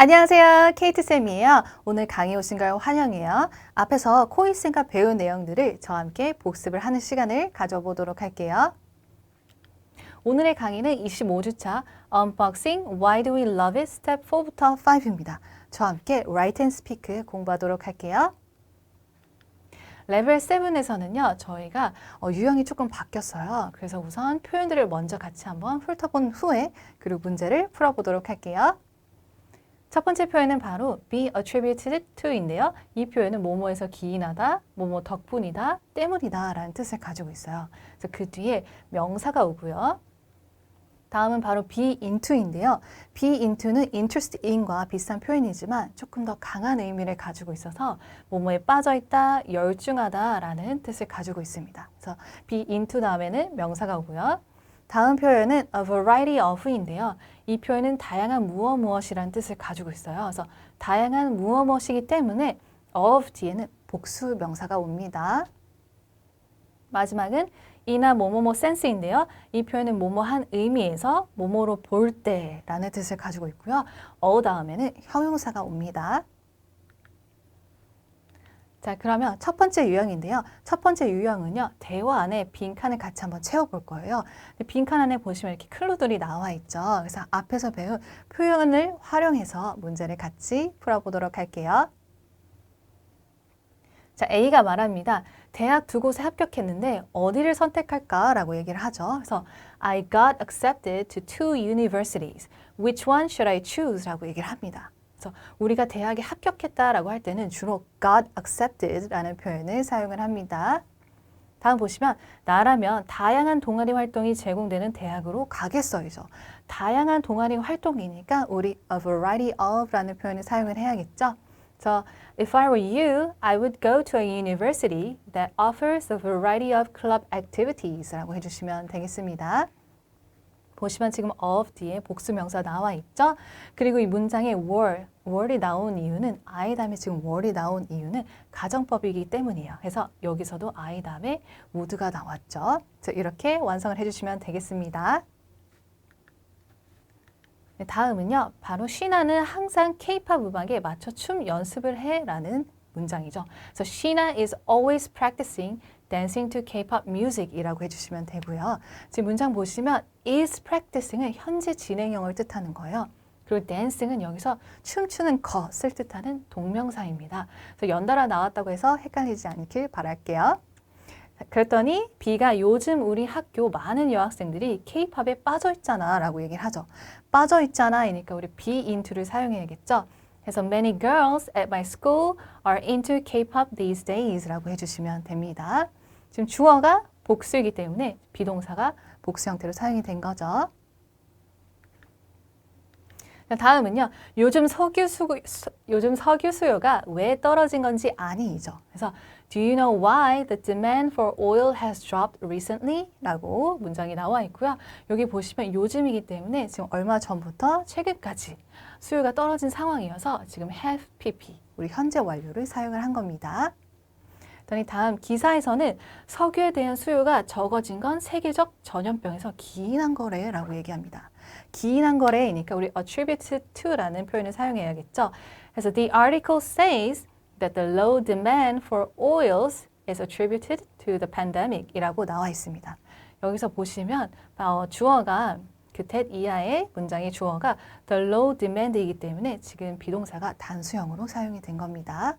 안녕하세요. 케이트쌤이에요. 오늘 강의 오신 걸 환영해요. 앞에서 코이쌤과 배운 내용들을 저와 함께 복습을 하는 시간을 가져보도록 할게요. 오늘의 강의는 25주차 Unboxing Why Do We Love It Step 4부터 5입니다. 저와 함께 Write and Speak 공부하도록 할게요. 레벨 7에서는요, 저희가 어, 유형이 조금 바뀌었어요. 그래서 우선 표현들을 먼저 같이 한번 훑어본 후에 그리고 문제를 풀어보도록 할게요. 첫 번째 표현은 바로 be attributed to인데요. 이 표현은 뭐뭐에서 기인하다, 뭐뭐 덕분이다, 때문이다 라는 뜻을 가지고 있어요. 그래서 그 뒤에 명사가 오고요. 다음은 바로 be into인데요. be into는 interest in과 비슷한 표현이지만 조금 더 강한 의미를 가지고 있어서 뭐뭐에 빠져 있다, 열중하다 라는 뜻을 가지고 있습니다. 그래서 be into 다음에는 명사가 오고요. 다음 표현은 a variety of인데요. 이 표현은 다양한 무엇 무엇이라는 뜻을 가지고 있어요. 그래서 다양한 무엇 무엇이기 때문에 of 뒤에는 복수 명사가 옵니다. 마지막은 이나 뭐뭐뭐 센스인데요. 이 표현은 뭐뭐한 의미에서 뭐뭐로 볼 때라는 뜻을 가지고 있고요. 어 다음에는 형용사가 옵니다. 자, 그러면 첫 번째 유형인데요. 첫 번째 유형은요, 대화 안에 빈 칸을 같이 한번 채워볼 거예요. 빈 칸 안에 보시면 이렇게 클루들이 나와 있죠. 그래서 앞에서 배운 표현을 활용해서 문제를 같이 풀어보도록 할게요. 자, A가 말합니다. 대학 두 곳에 합격했는데 어디를 선택할까라고 얘기를 하죠. 그래서 I got accepted to two universities. Which one should I choose? 라고 얘기를 합니다. 그래서 우리가 대학에 합격했다라고 할 때는 주로 got accepted라는 표현을 사용을 합니다. 다음 보시면 나라면 다양한 동아리 활동이 제공되는 대학으로 가겠어이죠. 다양한 동아리 활동이니까 우리 a variety of라는 표현을 사용을 해야겠죠. So if I were you, I would go to a university that offers a variety of club activities라고 해주시면 되겠습니다. 보시면 지금 of 뒤에 복수 명사 나와 있죠. 그리고 이 문장에 were, were이 나온 이유는 I 다음에 지금 were이 나온 이유는 가정법이기 때문이에요. 그래서 여기서도 I 다음에 would가 나왔죠. 이렇게 완성을 해주시면 되겠습니다. 네, 다음은요. 바로 쉬나는 항상 K-팝 음악에 맞춰 춤 연습을 해라는 문장이죠. 그래서 Sheena is always practicing dancing to K-pop music이라고 해주시면 되고요. 지금 문장 보시면 is practicing은 현재 진행형을 뜻하는 거예요. 그리고 dancing은 여기서 춤추는 것을 뜻하는 동명사입니다. 그래서 연달아 나왔다고 해서 헷갈리지 않길 바랄게요. 그랬더니 B가 요즘 우리 학교 많은 여학생들이 K-팝에 빠져 있잖아 라고 얘기를 하죠. 빠져 있잖아 이니까 우리 be into를 사용해야겠죠. 그래서 many girls at my school are into K-pop these days 라고 해주시면 됩니다. 지금 주어가 복수이기 때문에 비동사가 복수 형태로 사용이 된 거죠. 다음은요. 요즘 석유 수 요즘 석유 수요가 왜 떨어진 건지 아니죠. 그래서 Do you know why the demand for oil has dropped recently? 라고 문장이 나와 있고요. 여기 보시면 요즘이기 때문에 지금 얼마 전부터 최근까지 수요가 떨어진 상황이어서 지금 have pp 우리 현재 완료를 사용을 한 겁니다. 다음 기사에서는 석유에 대한 수요가 적어진 건 세계적 전염병에서 기인한 거래라고 얘기합니다. 기인한 거래이니까 우리 attributed to라는 표현을 사용해야겠죠. 그래서 the article says that the low demand for oils is attributed to the pandemic 이라고 나와 있습니다. 여기서 보시면 어, 주어가 그 that 이하의 문장의 주어가 the low demand이기 때문에 지금 비동사가 단수형으로 사용이 된 겁니다.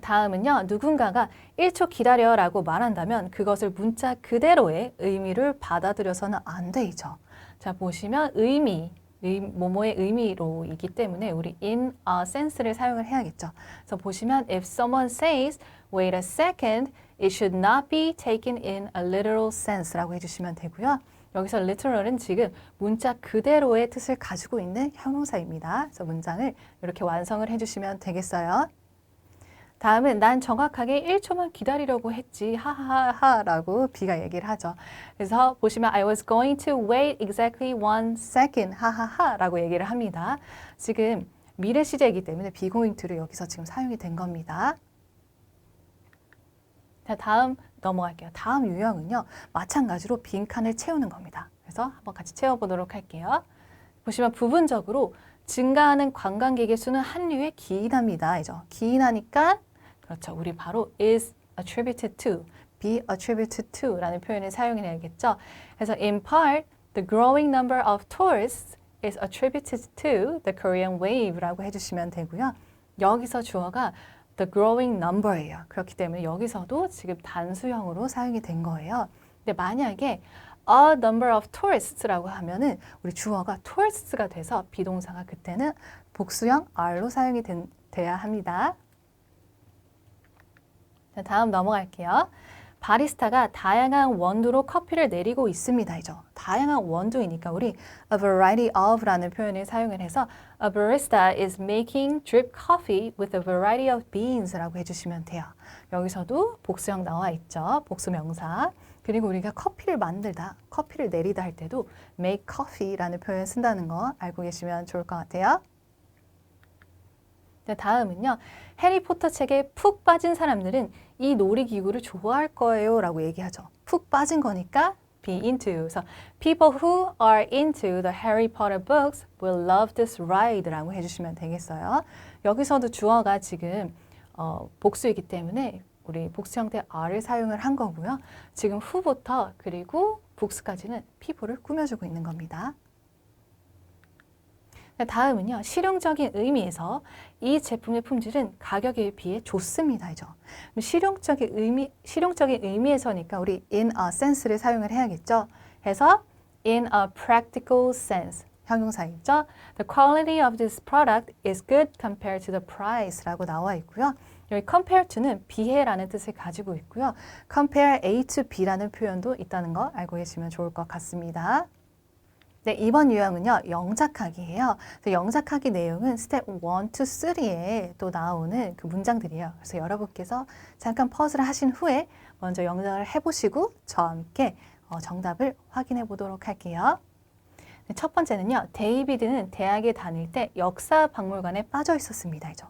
다음은요. 누군가가 1초 기다려 라고 말한다면 그것을 문자 그대로의 의미를 받아들여서는 안 되죠. 자, 보시면 의미, 의, 뭐뭐의 의미로이기 때문에 우리 in a sense를 사용을 해야겠죠. 그래서 보시면 if someone says wait a second, it should not be taken in a literal sense라고 해주시면 되고요. 여기서 literal은 지금 문자 그대로의 뜻을 가지고 있는 형용사입니다. 그래서 문장을 이렇게 완성을 해주시면 되겠어요. 다음은 난 정확하게 1초만 기다리려고 했지 하하하라고 B가 얘기를 하죠. 그래서 보시면 I was going to wait exactly one second 하하하라고 얘기를 합니다. 지금 미래 시제이기 때문에 비고잉 투를 여기서 지금 사용이 된 겁니다. 자, 다음 넘어갈게요. 다음 유형은요. 마찬가지로 빈칸을 채우는 겁니다. 그래서 한번 같이 채워보도록 할게요. 보시면 부분적으로 증가하는 관광객의 수는 한류에 기인합니다. 이죠. 기인하니까 그렇죠. 우리 바로 is attributed to, be attributed to라는 표현을 사용해야겠죠. 그래서 in part, the growing number of tourists is attributed to the Korean wave라고 해주시면 되고요. 여기서 주어가 the growing number예요. 그렇기 때문에 여기서도 지금 단수형으로 사용이 된 거예요. 근데 만약에 a number of tourists라고 하면은 우리 주어가 tourists가 돼서 비동사가 그때는 복수형 are로 사용이 된, 돼야 합니다. 자, 다음 넘어갈게요. 바리스타가 다양한 원두로 커피를 내리고 있습니다이죠. 다양한 원두이니까 우리 a variety of라는 표현을 사용을 해서 a barista is making drip coffee with a variety of beans라고 해주시면 돼요. 여기서도 복수형 나와 있죠. 복수 명사. 그리고 우리가 커피를 만들다, 커피를 내리다 할 때도 make coffee라는 표현 쓴다는 거 알고 계시면 좋을 것 같아요. 네, 다음은요. 해리포터 책에 푹 빠진 사람들은 이 놀이기구를 좋아할 거예요 라고 얘기하죠. 푹 빠진 거니까 be into. 그래서 people who are into the Harry Potter books will love this ride 라고 해주시면 되겠어요. 여기서도 주어가 지금 어, 복수이기 때문에 우리 복수 형태 are를 사용을 한 거고요. 지금 who부터 그리고 복수까지는 people를 꾸며주고 있는 겁니다. 네, 다음은요. 실용적인 의미에서 이 제품의 품질은 가격에 비해 좋습니다죠. 실용적인 의미 실용적인 의미에서니까 우리 in a sense를 사용을 해야겠죠. 해서 in a practical sense 형용사있죠. The quality of this product is good compared to the price라고 나와 있고요. 여기 compare to는 비해라는 뜻을 가지고 있고요. compare A to B라는 표현도 있다는 거 알고 계시면 좋을 것 같습니다. 네, 이번 유형은요, 영작하기예요. 영작하기 내용은 스텝 1, 2, 3에 또 나오는 그 문장들이에요. 그래서 여러분께서 잠깐 퍼즐을 하신 후에 먼저 영작을 해보시고 저와 함께 어, 정답을 확인해 보도록 할게요. 네, 첫 번째는요, 데이비드는 대학에 다닐 때 역사 박물관에 빠져 있었습니다. 이죠.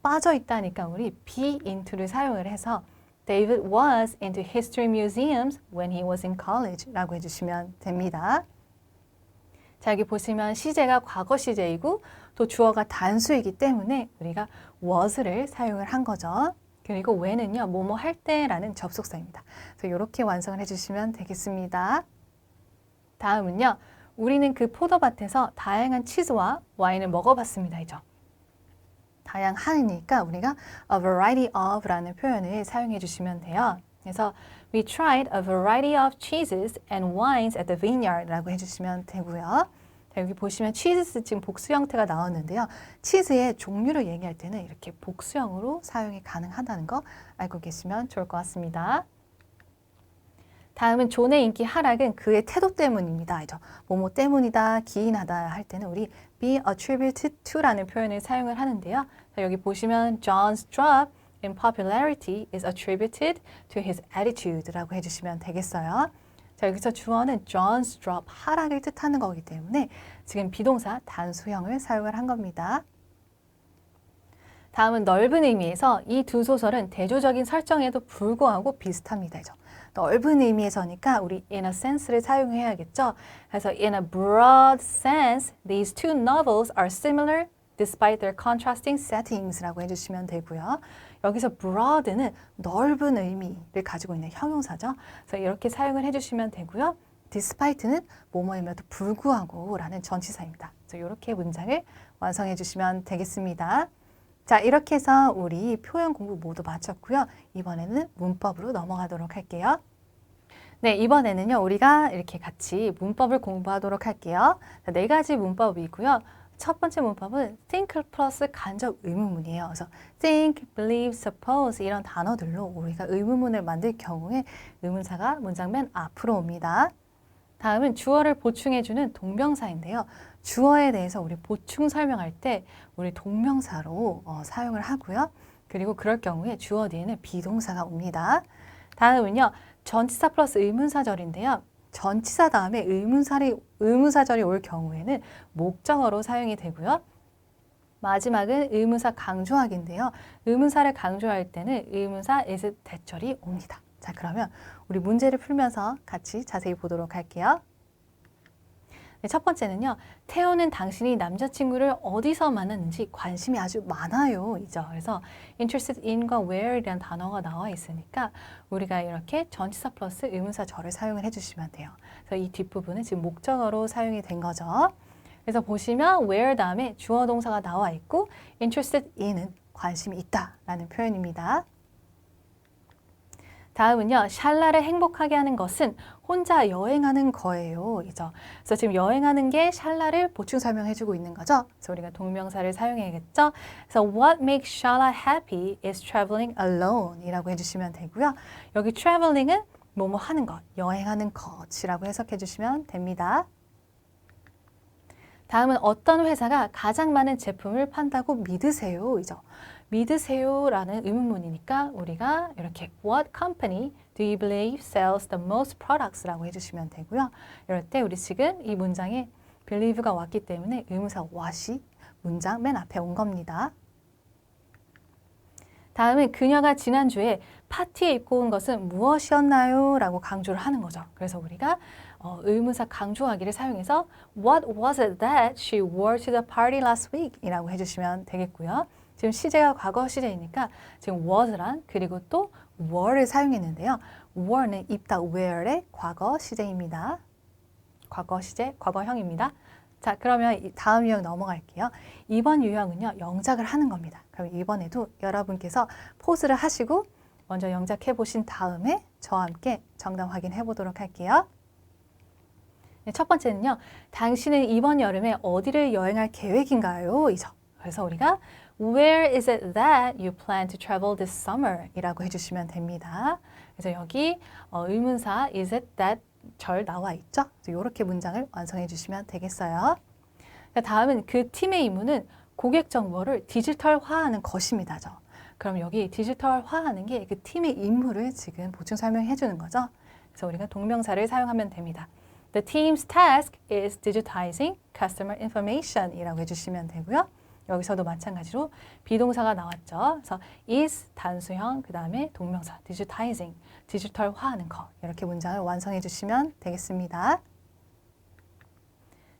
빠져 있다니까 우리 be into를 사용을 해서 David was into history museums when he was in college 라고 해주시면 됩니다. 자, 여기 보시면 시제가 과거 시제이고 또 주어가 단수이기 때문에 우리가 was를 사용을 한 거죠. 그리고 when은요, 뭐뭐 할 때라는 접속사입니다. 그래서 이렇게 완성을 해주시면 되겠습니다. 다음은요, 우리는 그 포도밭에서 다양한 치즈와 와인을 먹어봤습니다. 이죠. 다양한이니까 우리가 a variety of라는 표현을 사용해 주시면 돼요. 그래서 We tried a variety of cheeses and wines at the vineyard라고 해주시면 되고요. 자, 여기 보시면 치즈 지금 복수 형태가 나왔는데요. 치즈의 종류를 얘기할 때는 이렇게 복수형으로 사용이 가능하다는 거 알고 계시면 좋을 것 같습니다. 다음은 존의 인기 하락은 그의 태도 때문입니다. 알죠? 뭐뭐 때문이다, 기인하다 할 때는 우리 be attributed to라는 표현을 사용을 하는데요. 자, 여기 보시면 John's drop in popularity is attributed to his attitude라고 해주시면 되겠어요. 자, 여기서 주어는 John's drop, 하락을 뜻하는 거기 때문에 지금 비동사 단수형을 사용을 한 겁니다. 다음은 넓은 의미에서 이 두 소설은 대조적인 설정에도 불구하고 비슷합니다. 넓은 의미에서니까 우리 in a sense를 사용해야겠죠. 그래서 in a broad sense, these two novels are similar despite their contrasting settings라고 해주시면 되고요. 여기서 broad는 넓은 의미를 가지고 있는 형용사죠. 그래서 이렇게 사용을 해주시면 되고요. despite는 뭐뭐임에도 불구하고 라는 전치사입니다. 그래서 이렇게 문장을 완성해 주시면 되겠습니다. 자, 이렇게 해서 우리 표현 공부 모두 마쳤고요. 이번에는 문법으로 넘어가도록 할게요. 네, 이번에는요, 우리가 이렇게 같이 문법을 공부하도록 할게요. 자, 네 가지 문법이고요. 첫 번째 문법은 think 플러스 간접 의문문이에요. 그래서 think, believe, suppose 이런 단어들로 우리가 의문문을 만들 경우에 의문사가 문장 맨 앞으로 옵니다. 다음은 주어를 보충해주는 동명사인데요. 주어에 대해서 우리 보충 설명할 때 우리 동명사로 어, 사용을 하고요. 그리고 그럴 경우에 주어 뒤에는 비동사가 옵니다. 다음은요. 전치사 플러스 의문사절인데요. 전치사 다음에 의문사리, 의문사절이 올 경우에는 목적어로 사용이 되고요. 마지막은 의문사 강조하기인데요. 의문사를 강조할 때는 의문사 is 대절이 옵니다. 자, 그러면 우리 문제를 풀면서 같이 자세히 보도록 할게요. 네, 첫 번째는요. 태호는 당신이 남자친구를 어디서 만났는지 관심이 아주 많아요. 이죠. 그래서 interested in과 where이라는 단어가 나와 있으니까 우리가 이렇게 전치사 플러스 의문사 절을 사용을 해주시면 돼요. 그래서 이 뒷부분은 지금 목적어로 사용이 된 거죠. 그래서 보시면 where 다음에 주어 동사가 나와 있고 interested in은 관심이 있다라는 표현입니다. 다음은요. 샬라를 행복하게 하는 것은 혼자 여행하는 거예요. 이죠. 그래서 지금 여행하는 게 샬라를 보충 설명해 주고 있는 거죠. 그래서 우리가 동명사를 사용해야겠죠. 그래서 what makes Shala happy is traveling alone 이라고 해주시면 되고요. 여기 traveling은 뭐뭐 하는 것, 여행하는 것이라고 해석해 주시면 됩니다. 다음은 어떤 회사가 가장 많은 제품을 판다고 믿으세요? 이죠. 믿으세요라는 의문문이니까 우리가 이렇게 What company do you believe sells the most products라고 해주시면 되고요. 이럴 때 우리 지금 이 문장에 believe가 왔기 때문에 의문사 what이 문장 맨 앞에 온 겁니다. 다음은 그녀가 지난주에 파티에 입고 온 것은 무엇이었나요? 라고 강조를 하는 거죠. 그래서 우리가 어, 의문사 강조하기를 사용해서 What was it that she wore to the party last week? 이라고 해주시면 되겠고요. 지금 시제가 과거 시제이니까 지금 was란 그리고 또 were를 사용했는데요. were는 입다 were의 과거 시제입니다. 과거 시제, 과거형입니다. 자, 그러면 다음 유형 넘어갈게요. 이번 유형은요, 영작을 하는 겁니다. 그럼 이번에도 여러분께서 포즈를 하시고 먼저 영작해 보신 다음에 저와 함께 정답 확인해 보도록 할게요. 네, 첫 번째는요, 당신은 이번 여름에 어디를 여행할 계획인가요? 이죠. 그래서 우리가 Where is it that you plan to travel this summer? 이라고 해주시면 됩니다. 그래서 여기 어, 의문사 is it that 절 나와 있죠? 이렇게 문장을 완성해 주시면 되겠어요. 다음은 그 팀의 임무는 고객 정보를 디지털화하는 것입니다죠. 그럼 여기 디지털화하는 게 그 팀의 임무를 지금 보충 설명해 주는 거죠. 그래서 우리가 동명사를 사용하면 됩니다. The team's task is digitizing customer information 이라고 해주시면 되고요. 여기서도 마찬가지로 비동사가 나왔죠. 그래서 is 단수형 그 다음에 동명사 digitizing 디지털화하는 거 이렇게 문장을 완성해 주시면 되겠습니다.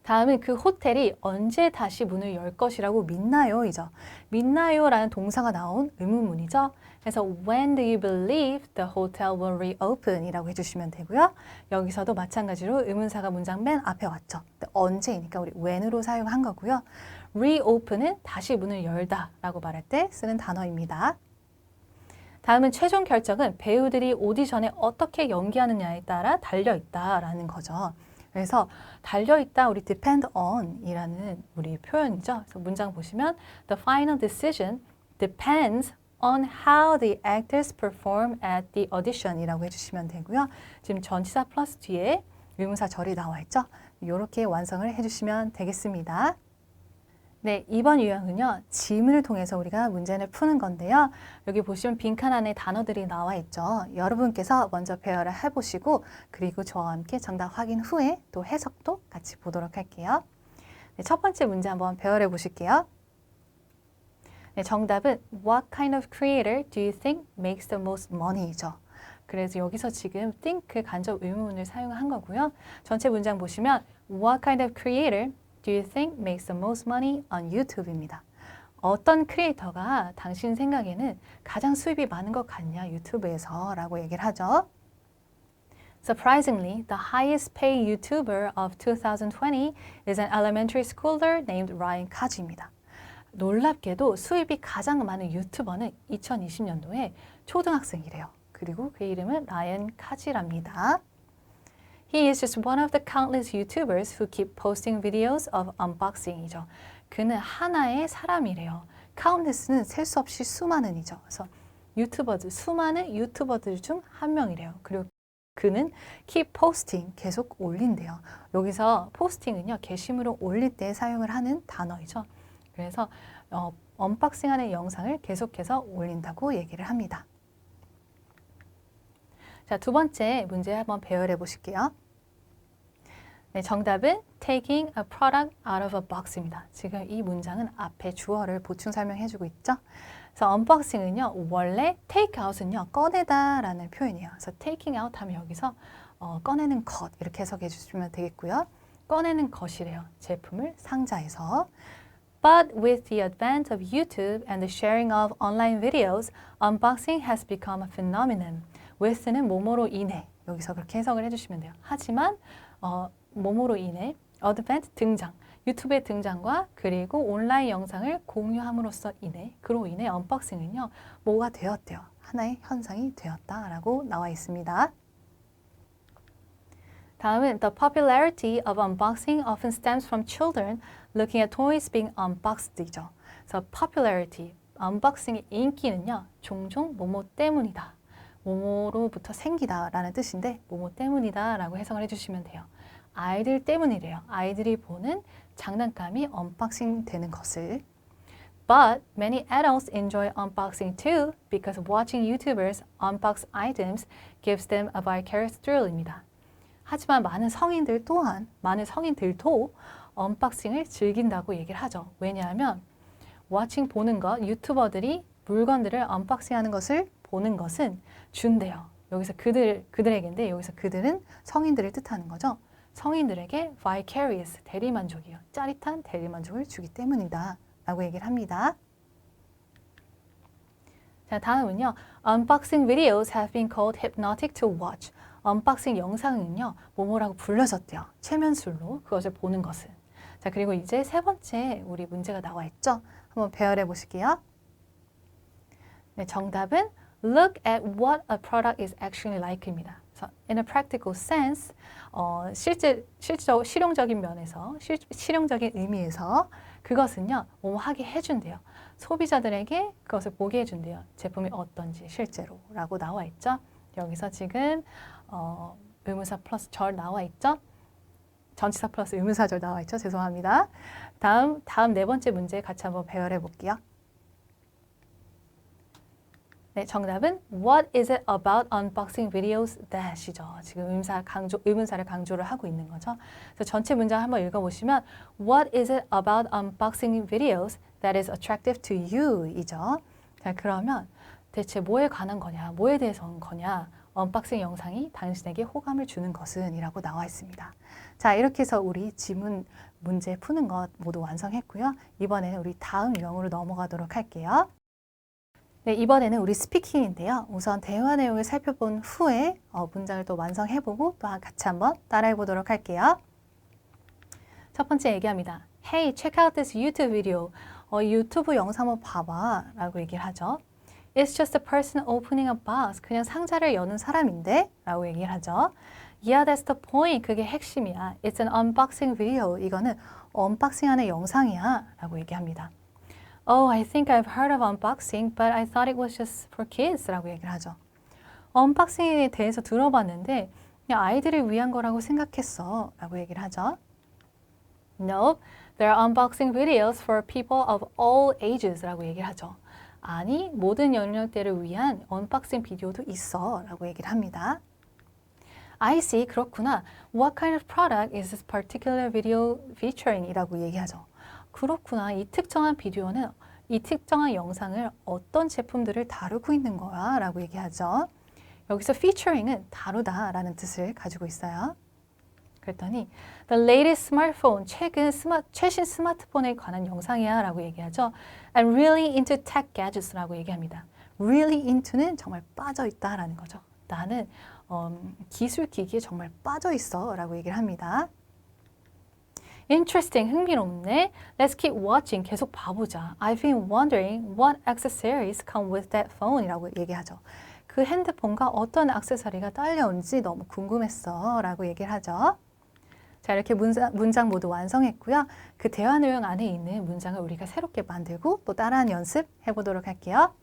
다음은 그 호텔이 언제 다시 문을 열 것이라고 믿나요? 이죠. 믿나요? 라는 동사가 나온 의문문이죠. 그래서 when do you believe the hotel will reopen? 이라고 해주시면 되고요. 여기서도 마찬가지로 의문사가 문장 맨 앞에 왔죠. 언제이니까 우리 when으로 사용한 거고요. Reopen은 다시 문을 열다 라고 말할 때 쓰는 단어입니다. 다음은 최종 결정은 배우들이 오디션에 어떻게 연기하느냐에 따라 달려 있다라는 거죠. 그래서 달려 있다 우리 depend on 이라는 우리 표현이죠. 그래서 문장 보시면 the final decision depends on how the actors perform at the audition 이라고 해주시면 되고요. 지금 전치사 플러스 뒤에 의문사 절이 나와 있죠. 이렇게 완성을 해주시면 되겠습니다. 네, 이번 유형은요. 지문을 통해서 우리가 문제를 푸는 건데요. 여기 보시면 빈칸 안에 단어들이 나와 있죠. 여러분께서 먼저 배열을 해보시고 그리고 저와 함께 정답 확인 후에 또 해석도 같이 보도록 할게요. 네, 첫 번째 문제 한번 배열해 보실게요. 네, 정답은 What kind of creator do you think makes the most money죠. 그래서 여기서 지금 think 간접 의문문을 사용한 거고요. 전체 문장 보시면 What kind of creator do you think makes the most money on YouTube입니다. 어떤 크리에이터가 당신 생각에는 가장 수입이 많은 것 같냐 유튜브에서 라고 얘기를 하죠. Surprisingly, the highest paid YouTuber of 2020 is an elementary schooler named Ryan Kaji입니다. 놀랍게도 수입이 가장 많은 유튜버는 2020년도에 초등학생이래요. 그리고 그 이름은 라이언 카지랍니다. He is just one of the countless YouTubers who keep posting videos of unboxing이죠. 그는 하나의 사람이래요. countless는 셀 수 없이 수많은이죠. 그래서 유튜버들, 수많은 유튜버들 중 한 명이래요. 그리고 그는 keep posting, 계속 올린대요. 여기서 posting은요, 게시물을 올릴 때 사용을 하는 단어이죠. 그래서 어, 언박싱하는 영상을 계속해서 올린다고 얘기를 합니다. 자, 두 번째 문제 한번 배열해 보실게요. 네, 정답은 taking a product out of a box입니다. 지금 이 문장은 앞에 주어를 보충 설명해 주고 있죠. 그래서 언박싱은요, 원래 take out은요, 꺼내다 라는 표현이에요. 그래서 taking out 하면 여기서 어, 꺼내는 것 이렇게 해석해 주시면 되겠고요. 꺼내는 것이래요. 제품을 상자에서. But with the advent of YouTube and the sharing of online videos, unboxing has become a phenomenon. With는 뭐뭐로 인해 여기서 그렇게 해석을 해주시면 돼요. 하지만 어, 뭐뭐로 인해 advent 등장 유튜브의 등장과 그리고 온라인 영상을 공유함으로써 인해 그로 인해 언박싱은요 뭐가 되었대요 하나의 현상이 되었다라고 나와 있습니다. 다음은 the popularity of unboxing often stems from children looking at toys being unboxed이죠. 그래서 popularity, unboxing의 인기는요 종종 뭐뭐 때문이다. 뭐뭐로부터 생기다라는 뜻인데 뭐뭐 때문이다라고 해석을 해주시면 돼요. 아이들 때문이래요. 아이들이 보는 장난감이 언박싱 되는 것을. But many adults enjoy unboxing too because watching YouTubers unbox items gives them a vicarious thrill입니다. 하지만 많은 성인들 또한 많은 성인들도 언박싱을 즐긴다고 얘기를 하죠. 왜냐하면 워칭 보는 것, 유튜버들이 물건들을 언박싱하는 것을 보는 것은 준대요. 여기서 그들 그들에게인데 여기서 그들은 성인들을 뜻하는 거죠. 성인들에게 vicarious 대리만족이요. 짜릿한 대리만족을 주기 때문이다. 라고 얘기를 합니다. 자, 다음은요. Unboxing videos have been called hypnotic to watch. 언박싱 영상은요. 뭐뭐라고 불려졌대요. 최면술로 그것을 보는 것은. 자, 그리고 이제 세 번째 우리 문제가 나와 있죠. 한번 배열해 보실게요. 네, 정답은 look at what a product is actually like입니다. 그래서 in a practical sense, 어, 실제 실적 실용적인 면에서 실, 실용적인 의미에서 그것은요, 뭐 하게 해준대요. 소비자들에게 그것을 보게 해준대요. 제품이 어떤지 실제로라고 나와 있죠. 여기서 지금 어, 의문사 플러스 절 나와 있죠. 전치사 플러스 의문사절 나와 있죠. 죄송합니다. 다음 다음 네 번째 문제 같이 한번 배열해 볼게요. 네, 정답은 What is it about unboxing videos that이죠. 지금 의문사 강조, 의문사를 강조를 하고 있는 거죠. 그래서 전체 문장 한번 읽어보시면 What is it about unboxing videos that is attractive to you? 이죠. 자, 그러면 대체 뭐에 관한 거냐, 뭐에 대해서 한 거냐, 언박싱 영상이 당신에게 호감을 주는 것은 이라고 나와 있습니다. 자, 이렇게 해서 우리 지문 문제 푸는 것 모두 완성했고요. 이번에는 우리 다음 유형으로 넘어가도록 할게요. 네, 이번에는 우리 스피킹인데요. 우선 대화 내용을 살펴본 후에 어, 문장을 또 완성해보고 또 같이 한번 따라해보도록 할게요. 첫 번째 얘기합니다. Hey, check out this YouTube video. 어, 유튜브 영상 한번 봐봐 라고 얘기를 하죠. It's just a person opening a box. 그냥 상자를 여는 사람인데 라고 얘기를 하죠. Yeah, that's the point. 그게 핵심이야. It's an unboxing video. 이거는 언박싱하는 영상이야 라고 얘기합니다. Oh, I think I've heard of unboxing, but I thought it was just for kids 라고 얘기를 하죠. 언박싱에 대해서 들어봤는데 그냥 아이들을 위한 거라고 생각했어 라고 얘기를 하죠. No, there are unboxing videos for people of all ages 라고 얘기를 하죠. 아니, 모든 연령대를 위한 언박싱 비디오도 있어 라고 얘기를 합니다. I see, 그렇구나. What kind of product is this particular video featuring? 이라고 얘기하죠. 그렇구나. 이 특정한 비디오는 이 특정한 영상을 어떤 제품들을 다루고 있는 거야 라고 얘기하죠. 여기서 featuring은 다루다 라는 뜻을 가지고 있어요. 그랬더니 The latest smartphone, 최근 스마, 최신 스마트폰에 관한 영상이야 라고 얘기하죠. I'm really into tech gadgets 라고 얘기합니다. Really into는 정말 빠져 있다 라는 거죠. 나는 음, 기술 기기에 정말 빠져 있어 라고 얘기를 합니다. Interesting, 흥미롭네. Let's keep watching, 계속 봐보자. I've been wondering what accessories come with that phone 이라고 얘기하죠. 그 핸드폰과 어떤 액세서리가 딸려오는지 너무 궁금했어 라고 얘기를 하죠. 자, 이렇게 문장, 문장 모두 완성했고요. 그 대화 내용 안에 있는 문장을 우리가 새롭게 만들고 또 따라하는 연습 해보도록 할게요.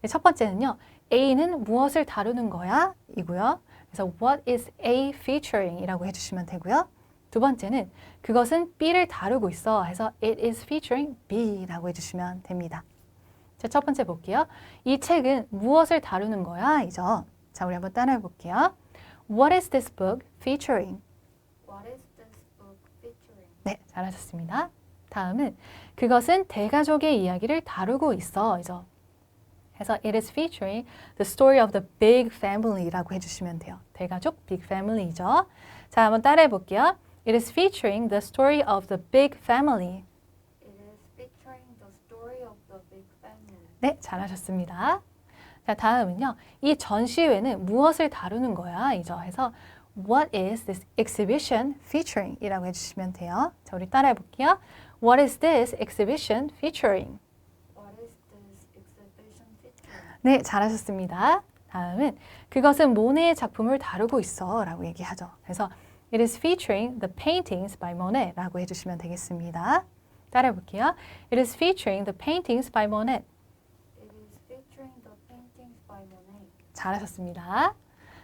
네, 첫 번째는요. A는 무엇을 다루는 거야? 이고요. 그래서 what is A featuring 이라고 해주시면 되고요. 두 번째는 그것은 B를 다루고 있어 해서 it is featuring B라고 해주시면 됩니다. 자, 첫 번째 볼게요. 이 책은 무엇을 다루는 거야? 이죠. 자, 우리 한번 따라해 볼게요. What is this book featuring? What is this book featuring? 네, 잘하셨습니다. 다음은 그것은 대가족의 이야기를 다루고 있어. 이죠. 그래서 it is featuring the story of the big family라고 해주시면 돼요. 대가족 big family죠. 자, 한번 따라해 볼게요. It is featuring the story of the big family. It is featuring the story of the big family. 네, 잘하셨습니다. 자, 다음은요. 이 전시회는 무엇을 다루는 거야? 이죠. 해서 What is this exhibition featuring? 이라고 해주시면 돼요. 자, 우리 따라해 볼게요. What is this exhibition featuring? What is this exhibition featuring? 네, 잘하셨습니다. 다음은 그것은 모네의 작품을 다루고 있어 라고 얘기하죠. 그래서 It is featuring the paintings by Monet 라고 해주시면 되겠습니다. 따라해 볼게요. It is featuring the paintings by Monet. It is featuring the paintings by Monet. 잘하셨습니다.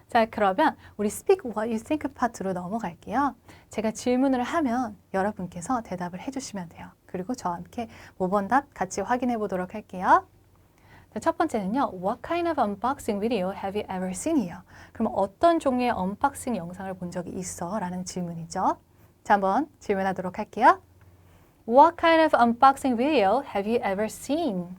자, 그러면 우리 Speak What You Think 파트로 넘어갈게요. 제가 질문을 하면 여러분께서 대답을 해주시면 돼요. 그리고 저와 함께 모범답 같이 확인해 보도록 할게요. 자, 첫 번째는요. What kind of unboxing video have you ever seen 이요? 그럼 어떤 종류의 언박싱 영상을 본 적이 있어? 라는 질문이죠. 자, 한번 질문하도록 할게요. What kind of unboxing video have you ever seen?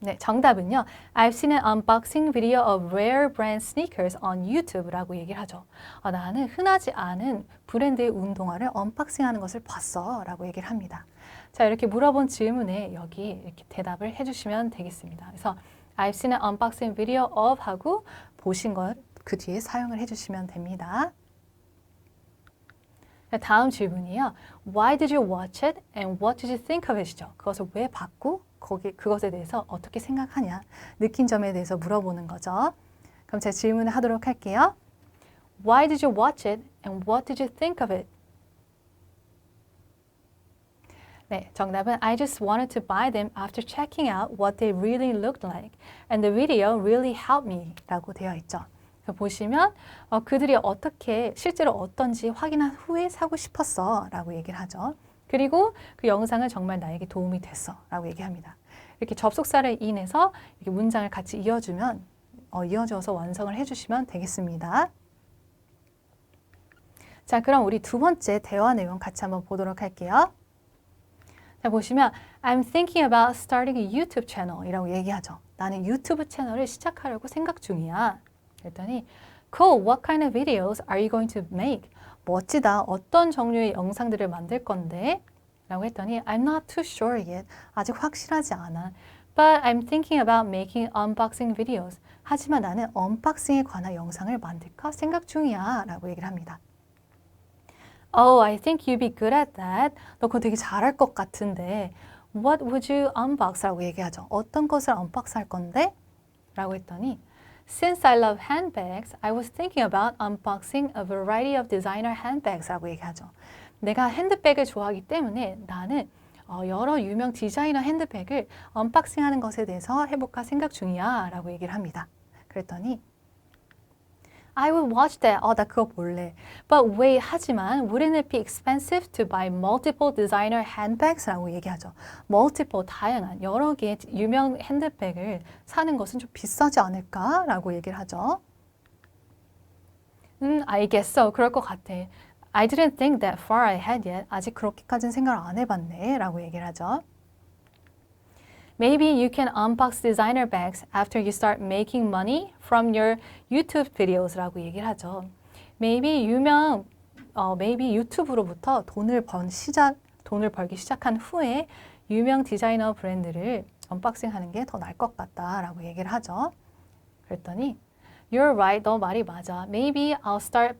네, 정답은요. I've seen an unboxing video of rare brand sneakers on YouTube라고 얘기를 하죠. 아, 나는 흔하지 않은 브랜드의 운동화를 언박싱하는 것을 봤어라고 얘기를 합니다. 자, 이렇게 물어본 질문에 여기 이렇게 대답을 해주시면 되겠습니다. 그래서 I've seen an unboxing video of 하고 보신 걸그 뒤에 사용을 해주시면 됩니다. 자, 다음 질문이요. Why did you watch it and what did you think of it이죠. 그것을 왜 봤고 거기 그것에 대해서 어떻게 생각하냐, 느낀 점에 대해서 물어보는 거죠. 그럼 제가 질문을 하도록 할게요. Why did you watch it and what did you think of it? 네, 정답은 I just wanted to buy them after checking out what they really looked like and the video really helped me 라고 되어 있죠. 보시면 어, 그들이 어떻게 실제로 어떤지 확인한 후에 사고 싶었어 라고 얘기를 하죠. 그리고 그 영상은 정말 나에게 도움이 됐어 라고 얘기합니다. 이렇게 접속사를 인해서 이렇게 문장을 같이 이어주면 어, 이어져서 완성을 해주시면 되겠습니다. 자, 그럼 우리 두 번째 대화 내용 같이 한번 보도록 할게요. 자, 보시면 I'm thinking about starting a YouTube channel 이라고 얘기하죠. 나는 유튜브 채널을 시작하려고 생각 중이야. 그랬더니 Cool, what kind of videos are you going to make? 멋지다. 어떤 종류의 영상들을 만들 건데? 라고 했더니 I'm not too sure yet. 아직 확실하지 않아. But I'm thinking about making unboxing videos. 하지만 나는 언박싱에 관한 영상을 만들까 생각 중이야. 라고 얘기를 합니다. Oh, I think you'd be good at that. 너 그거 되게 잘할 것 같은데. What would you unbox? 라고 얘기하죠. 어떤 것을 언박스 할 건데? 라고 했더니 Since I love handbags, I was thinking about unboxing a variety of designer handbags 라고 얘기하죠. 내가 핸드백을 좋아하기 때문에 나는 어, 여러 유명 디자이너 핸드백을 언박싱 하는 것에 대해서 해볼까 생각 중이야 라고 얘기를 합니다. 그랬더니 I would watch that. 어, 나 그거 볼래. But wait, 하지만 wouldn't it be expensive to buy multiple designer handbags? 라고 얘기하죠. multiple, 다양한 여러 개의 유명 핸드백을 사는 것은 좀 비싸지 않을까? 라고 얘기를 하죠. 음, so. 그럴 것 같아. I didn't think that far ahead yet. 아직 그렇게까지는 생각을 안 해봤네. 라고 얘기를 하죠. Maybe you can unbox designer bags after you start making money from your YouTube videos라고 얘기를 하죠. Maybe 유명 어, maybe 유튜브로부터 돈을 번 시작 돈을 벌기 시작한 후에 유명 디자이너 브랜드를 언박싱 하는 게 더 나을 것 같다라고 얘기를 하죠. 그랬더니 You're right. 너 말이 맞아. Maybe I'll start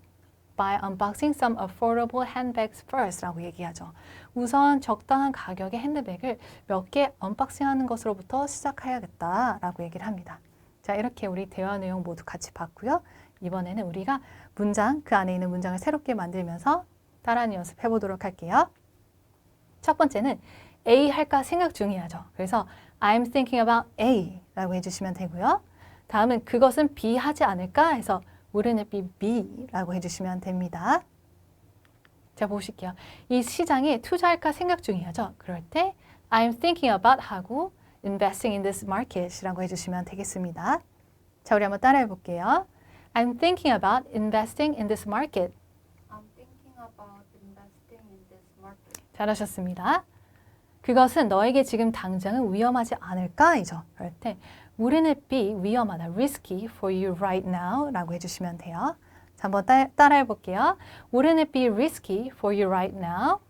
by unboxing some affordable handbags first 라고 얘기하죠. 우선 적당한 가격의 핸드백을 몇 개 언박싱하는 것으로부터 시작해야겠다 라고 얘기를 합니다. 자, 이렇게 우리 대화 내용 모두 같이 봤고요. 이번에는 우리가 문장, 그 안에 있는 문장을 새롭게 만들면서 따라하는 연습해 보도록 할게요. 첫 번째는 A 할까 생각 중이야죠. 그래서 I'm thinking about A 라고 해주시면 되고요. 다음은 그것은 B 하지 않을까 해서 wouldn't it be B 라고 해주시면 됩니다. 자, 보실게요. 이 시장에 투자할까 생각 중이야죠. 그럴 때 I'm thinking about 하고 investing in this market 이라고 해주시면 되겠습니다. 자, 우리 한번 따라해 볼게요. I'm thinking about investing in this market. I'm thinking about investing in this market. 잘하셨습니다. 그것은 너에게 지금 당장은 위험하지 않을까 이죠. 그럴 때 wouldn't it be 위험하다, risky for you right now 라고 해주시면 돼요. 자, 자, 한번 따, 따라해 볼게요. Wouldn't it be risky for you right now?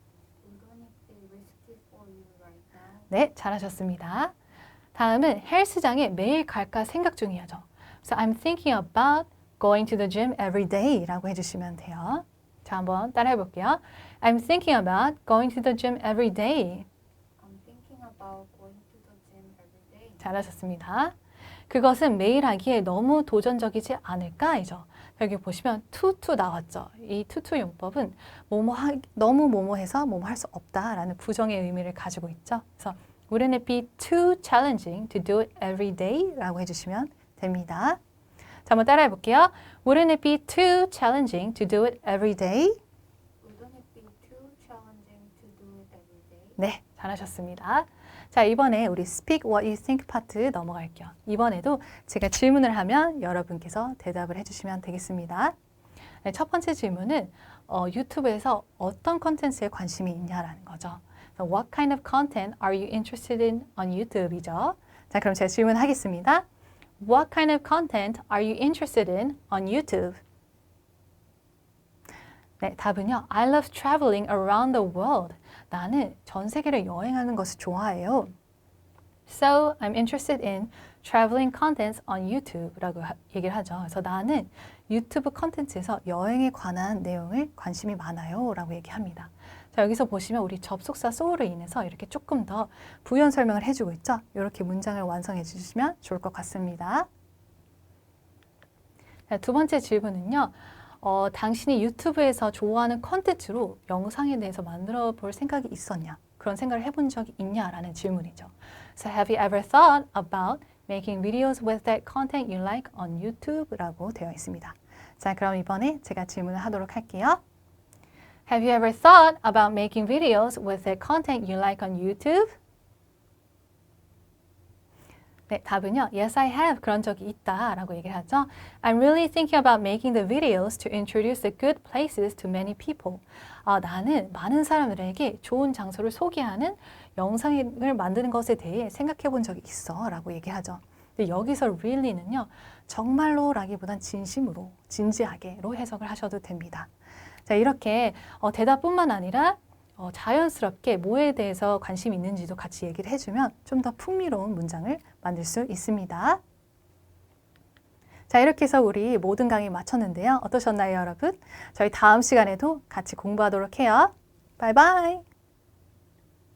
네, 잘하셨습니다. 다음은 헬스장에 매일 갈까 생각 중이야죠. So I'm thinking about going to the gym every day 라고 해주시면 돼요. 자, 한번 따라해 볼게요. I'm thinking about going to the gym every day. I'm thinking about going to the gym every day. 잘하셨습니다. 그것은 매일 하기에 너무 도전적이지 않을까이죠. 여기 보시면 투투 나왔죠. 이 투투 용법은 뭐뭐 하, 너무 뭐뭐해서 뭐뭐 할 수 없다라는 부정의 의미를 가지고 있죠. 그래서 wouldn't it be too challenging to do it every day? 라고 해주시면 됩니다. 자, 한번 따라해 볼게요. Wouldn't it be too challenging to do it every day? Wouldn't it be too challenging to do it every day? 네, 잘하셨습니다. 자, 이번에 우리 Speak What You Think 파트 넘어갈게요. 이번에도 제가 질문을 하면 여러분께서 대답을 해주시면 되겠습니다. 네, 첫 번째 질문은 어, 유튜브에서 어떤 컨텐츠에 관심이 있냐라는 거죠. So what kind of content are you interested in on YouTube이죠. 자, 그럼 제가 질문하겠습니다. What kind of content are you interested in on YouTube? 네, 답은요. I love traveling around the world. 나는 전 세계를 여행하는 것을 좋아해요. So I'm interested in traveling contents on YouTube라고 하- 얘기를 하죠. 그래서 나는 유튜브 컨텐츠에서 여행에 관한 내용을 관심이 많아요라고 얘기합니다. 자, 여기서 보시면 우리 접속사 so로 인해서 이렇게 조금 더 부연 설명을 해주고 있죠. 이렇게 문장을 완성해 주시면 좋을 것 같습니다. 자, 두 번째 질문은요. 어, 당신이 유튜브에서 좋아하는 컨텐츠로 영상에 대해서 만들어 볼 생각이 있었냐? 그런 생각을 해본 적이 있냐라는 질문이죠. So have you ever thought about making videos with that content you like on YouTube? 라고 되어 있습니다. 자, 그럼 이번에 제가 질문을 하도록 할게요. Have you ever thought about making videos with that content you like on YouTube? 네, 답은요. Yes, I have. 그런 적이 있다 라고 얘기를 하죠. I'm really thinking about making the videos to introduce the good places to many people. 아, 나는 많은 사람들에게 좋은 장소를 소개하는 영상을 만드는 것에 대해 생각해 본 적이 있어 라고 얘기하죠. 근데 여기서 really는요. 정말로 라기보단 진심으로, 진지하게로 해석을 하셔도 됩니다. 자, 이렇게 어, 대답뿐만 아니라 어, 자연스럽게 뭐에 대해서 관심이 있는지도 같이 얘기를 해주면 좀 더 풍미로운 문장을 만들 수 있습니다. 자, 이렇게 해서 우리 모든 강의 마쳤는데요. 어떠셨나요, 여러분? 저희 다음 시간에도 같이 공부하도록 해요. 바이바이.